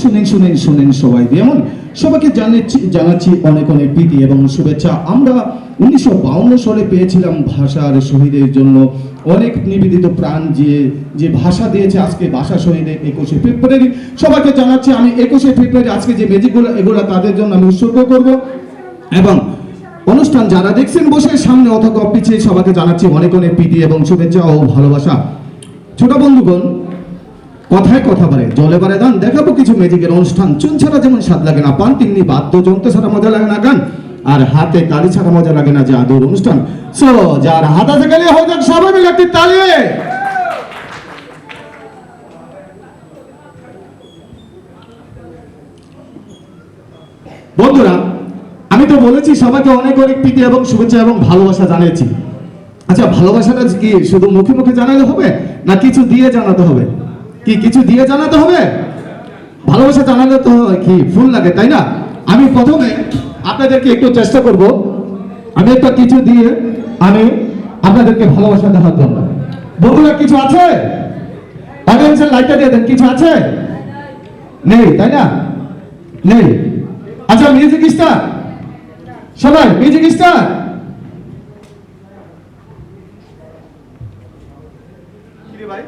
শুনেন শুনেন শুনেন সবাই। যেমন সবাইকে জানাচ্ছি জানাচ্ছি অনেক অনেক প্রীতি এবং শুভেচ্ছা। আমরা উনিশশো সালে পেয়েছিলাম ভাষার শহীদের জন্য অনেক নিবেদিত প্রাণ যে যে ভাষা দিয়েছে আজকে ভাষা শহীদের একুশে ফেব্রুয়ারি। সবাইকে জানাচ্ছি, আমি একুশে ফেব্রুয়ারি আজকে যে ম্যাজিকগুলো এগুলো তাদের জন্য আমি উৎসর্গ করব। এবং অনুষ্ঠান যারা দেখছেন, বসে সামনে অথবা পিছিয়ে সবাইকে জানাচ্ছি অনেক অনেক প্রীতি এবং শুভেচ্ছা ও ভালোবাসা। ছোট বন্ধুগণ কথায় কথা বলে, জলে বারে গান, দেখাবো কিছু ম্যাজিকের অনুষ্ঠান। চুন ছাড়া যেমন স্বাদ লাগে না পান তিন্নি বাদ্যযন্ত্র ছাড়া মজা লাগে না গান। আর হাতে তালি ছাড়া মজা লাগে না যে আদর অনুষ্ঠান। সো যার হাত আছে গেলে হয়ে যাক সবাই মিলে একটি তালি। বন্ধুরা, আমি তো বলেছি সবাইকে অনেক অনেক প্রীতি এবং শুভেচ্ছা এবং ভালোবাসা জানিয়েছি। আচ্ছা ভালোবাসাটা কি শুধু মুখে মুখে জানালে হবে না কিছু দিয়ে জানাতে হবে? কি কিছু দিয়ে জানাতে হবে? ভালোবাসা জানালে তো কি ফুল লাগে, তাই না? আমি প্রথমে আপনাদেরকে একটু চেষ্টা করব। আমি একটা কিছু দিয়ে আমি আপনাদেরকে ভালোবাসা দেখার জন্য বন্ধুরা, কিছু আছে? অডিয়েন্সের লাইটটা দিয়ে দেন, কিছু আছে? নেই, তাই না? নেই। আচ্ছা মিউজিক স্টার সবাই মিউজিক স্টার ভাই?